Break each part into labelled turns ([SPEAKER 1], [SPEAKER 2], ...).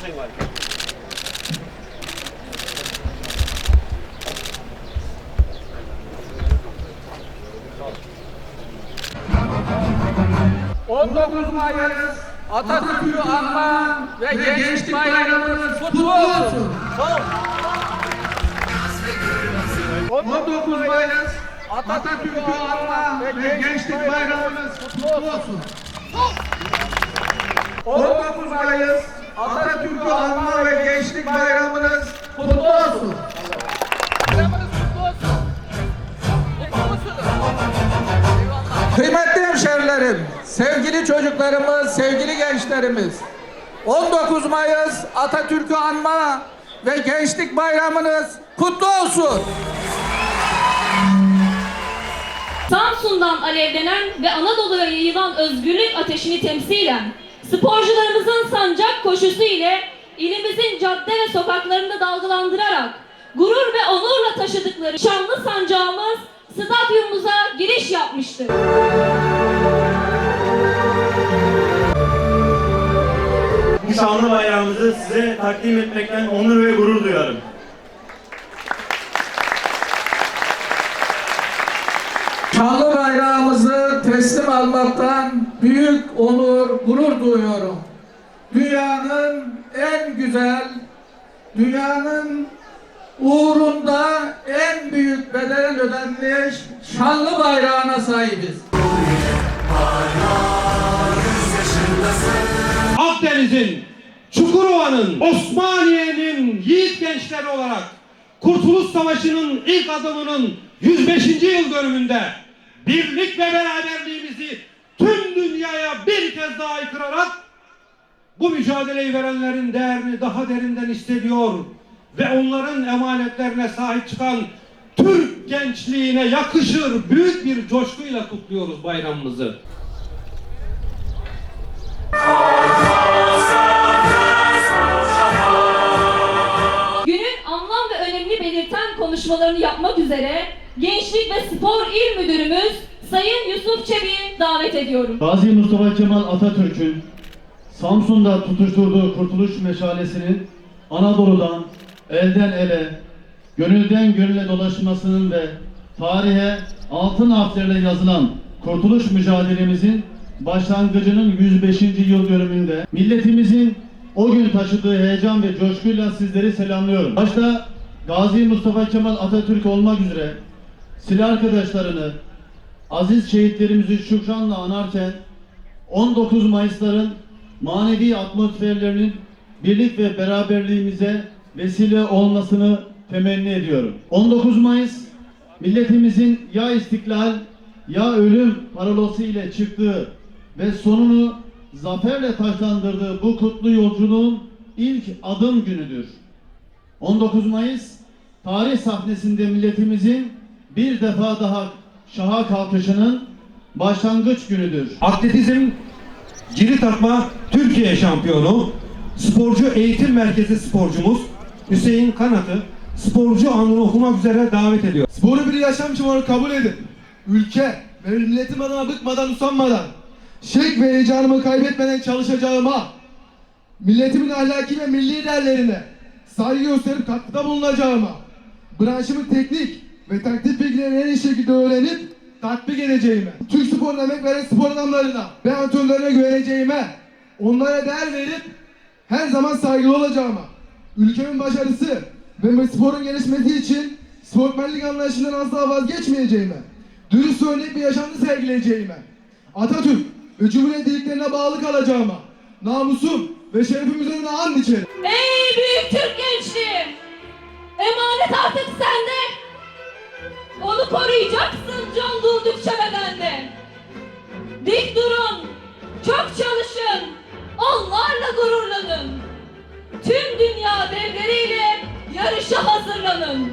[SPEAKER 1] Sayın Valim.
[SPEAKER 2] Mayıs Atatürk'ü anma ve Gençlik Bayramımız kutlu olsun. 19 Mayıs Atatürk'ü anma ve Gençlik Bayramımız kutlu olsun. 19 Mayıs Atatürk'ü anma ve Gençlik Bayramınız kutlu olsun. Kıymetli hemşerilerim, sevgili çocuklarımız, sevgili gençlerimiz. 19 Mayıs Atatürk'ü anma ve Gençlik Bayramınız kutlu olsun.
[SPEAKER 3] Samsun'dan alevlenen ve Anadolu'ya yayılan özgürlük ateşini temsilen sporcularımızın sancak koşusu ile ilimizin cadde ve sokaklarında dalgalandırarak gurur ve onurla taşıdıkları şanlı sancağımız stadyumumuza giriş yapmıştır.
[SPEAKER 1] Bu şanlı bayrağımızı size takdim etmekten onur ve gurur duyarım.
[SPEAKER 2] Şanlı bayrağımızı teslim almaktan büyük onur, gurur duyuyorum. Dünyanın en güzel, dünyanın uğrunda en büyük bedel ödenmiş şanlı bayrağına sahibiz.
[SPEAKER 4] Akdeniz'in, Çukurova'nın, Osmaniye'nin yiğit gençleri olarak Kurtuluş Savaşı'nın ilk adımının 105. yıl dönümünde birlik ve beraberliğimizi tüm dünyaya bir kez daha aykırarak bu mücadeleyi verenlerin değerini daha derinden hissediyor ve onların emanetlerine sahip çıkan Türk gençliğine yakışır büyük bir coşkuyla kutluyoruz bayramımızı.
[SPEAKER 3] Günün anlam ve önemini belirten konuşmalarını yapmak üzere Gençlik ve Spor İl Müdürümüz Sayın Yusuf Çebi'yi davet ediyorum.
[SPEAKER 5] Gazi Mustafa Kemal Atatürk'ün Samsun'da tutuşturduğu kurtuluş meşalesinin Anadolu'dan elden ele, gönülden gönüle dolaşmasının ve tarihe altın harflerle yazılan kurtuluş mücadelemizin başlangıcının 105. yıl dönümünde milletimizin o gün taşıdığı heyecan ve coşkuyla sizleri selamlıyorum. Başta Gazi Mustafa Kemal Atatürk olmak üzere silah arkadaşlarını, aziz şehitlerimizi şükranla anarken 19 Mayıs'ların manevi atmosferlerinin birlik ve beraberliğimize vesile olmasını temenni ediyorum. 19 Mayıs milletimizin ya istiklal ya ölüm parolası ile çıktığı ve sonunu zaferle taşlandırdığı bu kutlu yolculuğun ilk adım günüdür. 19 Mayıs tarih sahnesinde milletimizin bir defa daha şaha kalkışının başlangıç günüdür.
[SPEAKER 4] Atletizm cirit atma Türkiye şampiyonu, sporcu eğitim merkezi sporcumuz Hüseyin Kanat'ı sporcu anını okumak üzere davet ediyor.
[SPEAKER 6] Sporu bir yaşam şumarı kabul edin. Ülke ve milletim adına bıkmadan usanmadan, şek ve heyecanımı kaybetmeden çalışacağıma, milletimin ahlaki ve milli değerlerine saygı gösterip katkıda bulunacağıma, branşımın teknik ve taktik bilgilerini en iyi şekilde öğrenip tatbik edeceğime, Türk sporuna emek veren spor adamlarına ve antrenörlerine güveneceğime, onlara değer verip her zaman saygılı olacağıma, ülkemin başarısı ve sporun gelişmesi için sportmenlik anlayışından asla vazgeçmeyeceğime, dürüst örnek bir yaşantı sergileyeceğime, Atatürk ve Cumhuriyet ilkelerine bağlı kalacağıma, namusum ve şerefim üzerine and içerim.
[SPEAKER 3] Ey büyük Türk gençliği! Emanet artık sende. Onu koruyacaksın can durdukça bedende. Dik durun, çok çalışın, onlarla gururlanın. Tüm dünya devleriyle yarışa hazırlanın.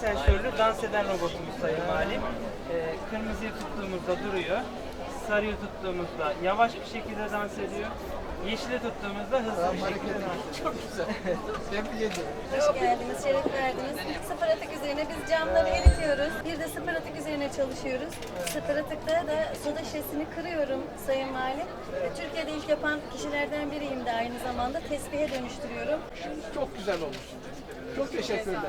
[SPEAKER 3] sensörlü dans eden robotumuz sayın valim.
[SPEAKER 7] Ee, kırmızıyı tuttuğumuzda duruyor. Sarıyı tuttuğumuzda yavaş bir şekilde dans ediyor. Yeşili tuttuğumuzda hızlı bir şekilde dans ediyor. Çok güzel. Tebrik ediyorum.
[SPEAKER 8] Hoş geldiniz, şeref verdiniz. Sıfır atık üzerine biz camları eritiyoruz. Bir de sıfır atık üzerine çalışıyoruz. Sıfır atıkta da soda şişesini kırıyorum Sayın Valim. Türkiye'de ilk yapan kişilerden biriyim de aynı zamanda. Tesbihe dönüştürüyorum.
[SPEAKER 2] Çok güzel olmuş. Çok teşekkürler.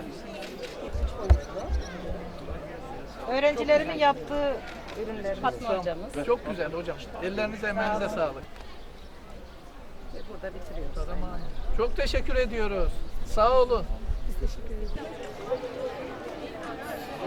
[SPEAKER 9] Öğrencilerimin yaptığı ürünler Fatma hocamız.
[SPEAKER 2] Çok güzel hocam. Ellerinize emeğinize sağlık.
[SPEAKER 9] Burada bitiriyoruz.
[SPEAKER 2] Çok teşekkür ediyoruz. Sağ olun. Biz teşekkür ederiz.